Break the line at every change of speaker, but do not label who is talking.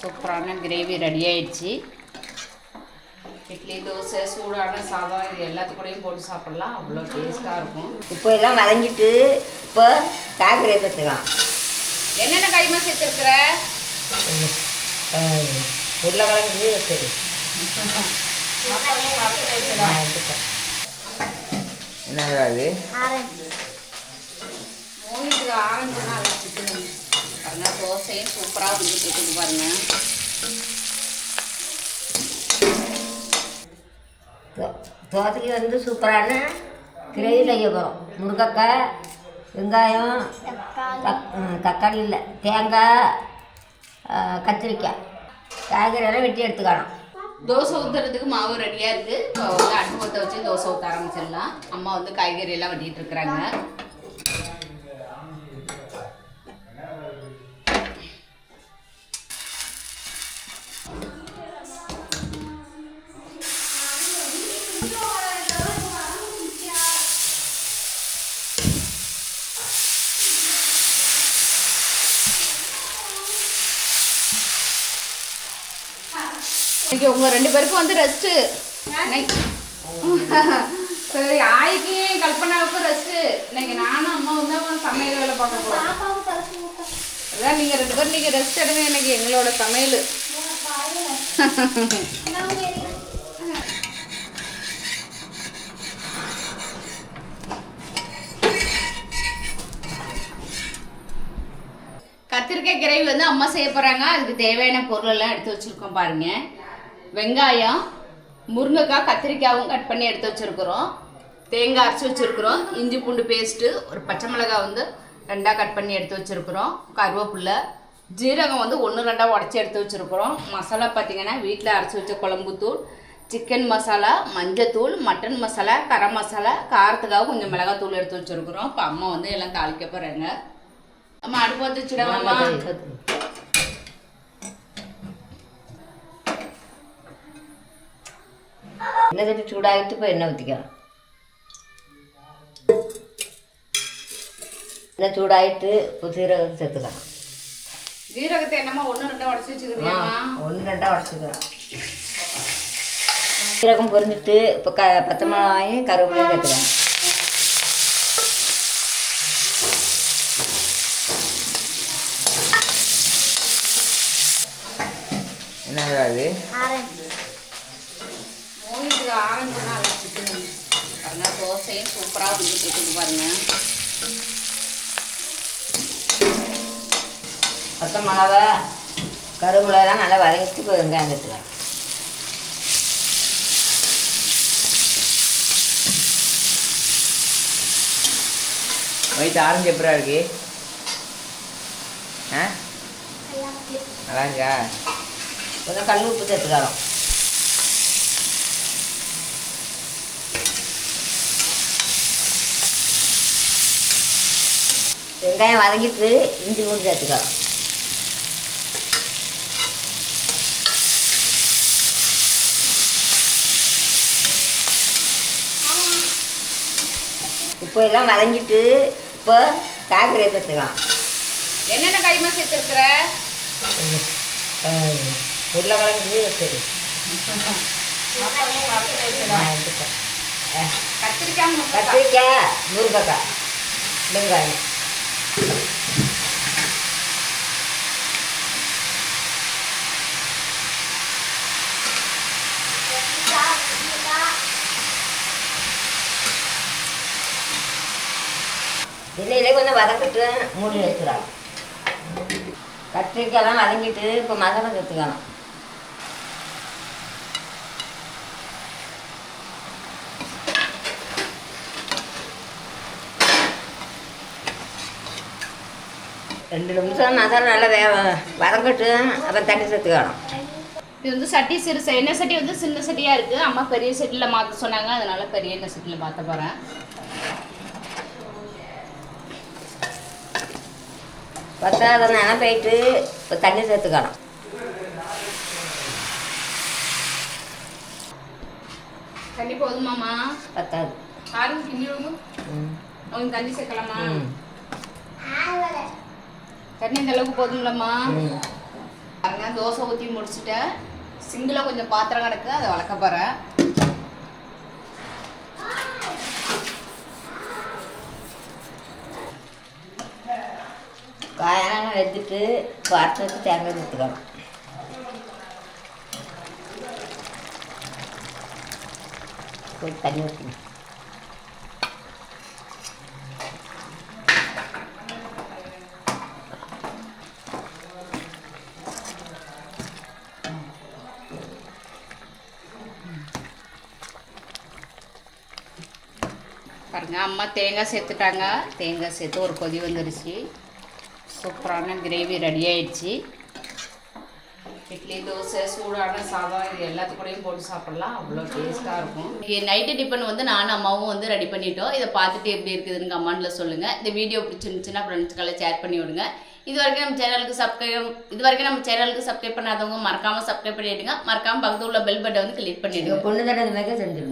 சூப்பரான gravy ready ஆயிடுச்சு. இட்லி தோசை சூடான சாதம் இது எல்லாத்துக்கூடயும் போட்டு சாப்பிடலாம். அவ்வளோ டேஸ்ட்டாக இருக்கும்.
இப்போ எல்லாம் வதங்கிட்டு இப்போ காய்கறி எடுத்துக்கலாம்
என்னென்ன கைமா சேர்த்துருக்குற?
உருளைக்கிழங்கு சரி என்ன அது
மூணுக்கு ஆரஞ்சுனா அதை சிக்கன் பாருங்க தோசையும் சூப்பராக வந்துட்டு இருக்குது பாருங்க.
தோசைக்கு வந்து சூப்பரான கிரேவி செய்ய போகிறோம் முருங்கைக்காய் வெங்காயம் தக்காளி. இல்லை தேங்காய் கத்திரிக்காய். காய்கறி எல்லாம் வெட்டி எடுத்துக்கணும்.
தோசை ஊற்றுறதுக்கு மாவு ரெடியாக இருக்குது இப்போ வந்து அடுப்பு பற்ற வச்சு தோசை ஊற்ற ஆரம்பிச்சிடலாம். அம்மா வந்து காய்கறி எல்லாம் வெட்டிட்டு இருக்கிறாங்க. இன்னைக்கு உங்கள் ரெண்டு பேருக்கும் வந்து ரெஸ்ட்டு சரி ஆய்க்கு கல்பனாவுக்கும் ரெஸ்ட்டு இன்னைக்கு நானும் அம்மா வந்து சமையல் வேலை பார்க்க போகிறோம் அதான் நீங்கள் ரெண்டு பேரும் நீங்கள் ரெஸ்ட் எடுங்க இன்னைக்கு எங்களோட சமையல். கத்திரிக்காய் கிரேவி வந்து அம்மா செய்ய போகிறாங்க அதுக்கு தேவையான பொருள் எல்லாம் எடுத்து வச்சுருக்கோம் பாருங்க. வெங்காயம் முருங்கைக்காய் கத்திரிக்காயும் கட் பண்ணி எடுத்து வச்சுருக்குறோம். தேங்காய் அரைச்சி வச்சுருக்குறோம். இஞ்சி பூண்டு பேஸ்ட்டு ஒரு பச்சை மிளகாய் வந்து ரெண்டாக கட் பண்ணி எடுத்து வச்சுருக்குறோம். கருவேப்பில்லை ஜீரகம் வந்து ஒன்று ரெண்டாக உடச்சி எடுத்து வச்சுருக்குறோம். மசாலா பார்த்திங்கன்னா வீட்டில் அரைச்சி வச்ச குழம்புத்தூள் சிக்கன் மசாலா மஞ்சத்தூள் மட்டன் மசாலா கரம் மசாலா காரத்துக்காக கொஞ்சம் மிளகாத்தூள் எடுத்து வச்சுருக்குறோம். இப்போ அம்மா வந்து எல்லாம் தாளிக்க போகிறாங்க அம்மா அடுப்பு வந்து வச்சுடாமா
சூடாகிட்டு இப்போ எண்ணெய் ஊற்றிக்கலாம் எண்ணெய் சூடாகிட்டு இப்போ சீரகம் சேர்த்துக்கலாம்
ஜீரகத்தை என்னம்மா ஒன்று ரெண்டா உடச்சி வச்சுக்கிறியாம்மா
ஒன்று ரெண்டாக உடச்சிக்கலாம் சீரகம் பொரிஞ்சிட்டு இப்போ க பச்சை மிளகாயும் கருவேப்பிலையும் சேர்த்துக்கலாம் என்ன அது
மூணுக்கு ஆரஞ்சுனா அதை சிக்கன் பாருங்க சூப்பராக வந்துட்டு இருக்குது பாருங்கள்
பச்சை மிளகா கருவேப்பிலைலாம் நல்லா வதங்கிட்டு இப்போ வெங்காயம் சேர்த்துக்கலாம்
வயிற்று ஆரஞ்சு எப்படா இருக்கு? ஆ? நல்லா இருக்கா?
கொஞ்சம் கல் உப்பு சேர்த்துக்காரோம் வெங்காயம் வதங்கிட்டு இஞ்சி பூண்டு சேர்த்துக்கலாம். இப்போ எல்லாம் வதங்கிட்டு இப்போ காய்கறி சேர்த்துக்கலாம்.
என்னென்ன கைமா சேர்த்துருக்குற?
உருளைக்கிழங்கு சரி
கத்திரிக்காய்.
கத்திரிக்காய் முருங்கைக்காய் வெங்காயம். எண்ணெயிலே கொஞ்சம் வதக்கிட்டு மூடி வச்சுக்கலாம் கத்திரிக்காயெல்லாம் வதங்கிட்டு இப்போ மசாலா சேர்த்துக்கலாம் ரெண்டு நிமிஷம் மசாலா நல்லா வே வதங்கட்டு அப்புறம் தண்ணி சேர்த்துக்கணும்.
இது வந்து சட்டி சிறு எண்ணெய் சட்டி வந்து சின்ன சட்டியாக இருக்குது அம்மா பெரிய சட்டியில் மாற்ற சொன்னாங்க. அதனால பெரிய எண்ணெய் சட்டியில் மாற்ற போகிறேன்
பத்தாத நேரம் போயிட்டு இப்போ தண்ணி சேர்த்துக்கலாம்
தண்ணி போதுமாம்மா
பத்தாது.
ஆரஞ்சு கிண்டி விடுங்க
ம்.
அவங்க தண்ணி சேர்க்கலாமா? தண்ணி இந்த அளவுக்கு போதுங்களம்மா
ம்.
பாருங்க தோசை ஊற்றி முடிச்சிட்டேன். சிங்கில் கொஞ்சம் பாத்திரம் கிடக்கு அதை வளர்க்க போகிறேன்
காயெல்லாம் எடுத்துட்டு வறுத்து வச்சு தேங்காய் ஊற்றுக்கலாம் போய் தண்ணி ஊற்றணும்
பாருங்க அம்மா தேங்காய் சேர்த்துட்டாங்க. தேங்காய் சேர்த்து ஒரு கொதி வந்துருச்சு. சூப்பரான கிரேவி ரெடி ஆயிடுச்சு. இட்லி தோசை சூடான சாதம் இது எல்லாத்துக்கூடையும் போட்டு சாப்பிட்லாம். அவ்வளோ டேஸ்ட்டாக இருக்கும். நைட்டு டிஃபன் வந்து நானும் அம்மாவும் வந்து ரெடி பண்ணிட்டோம். இதை பார்த்துட்டு எப்படி இருக்குதுன்னு கமெண்ட்டில் சொல்லுங்கள் இந்த வீடியோ பிடிச்சிருந்துச்சுன்னா ஃப்ரெண்ட்ஸ்களை ஷேர் பண்ணி விடுங்க. இது வரைக்கும் நம்ம சேனலுக்கு சப்ஸ்கிரைப் இது வரைக்கும் நம்ம சேனலுக்கு சப்ஸ்கிரைப் பண்ணாதவங்க மறக்காமல் சப்ஸ்கிரைப் பண்ணிவிடுங்க மறக்காமல் பக்கத்தில் உள்ள பெல் பட்டை வந்து கிளிக் பண்ணிவிடுங்க
பொண்ணு தடவை இந்த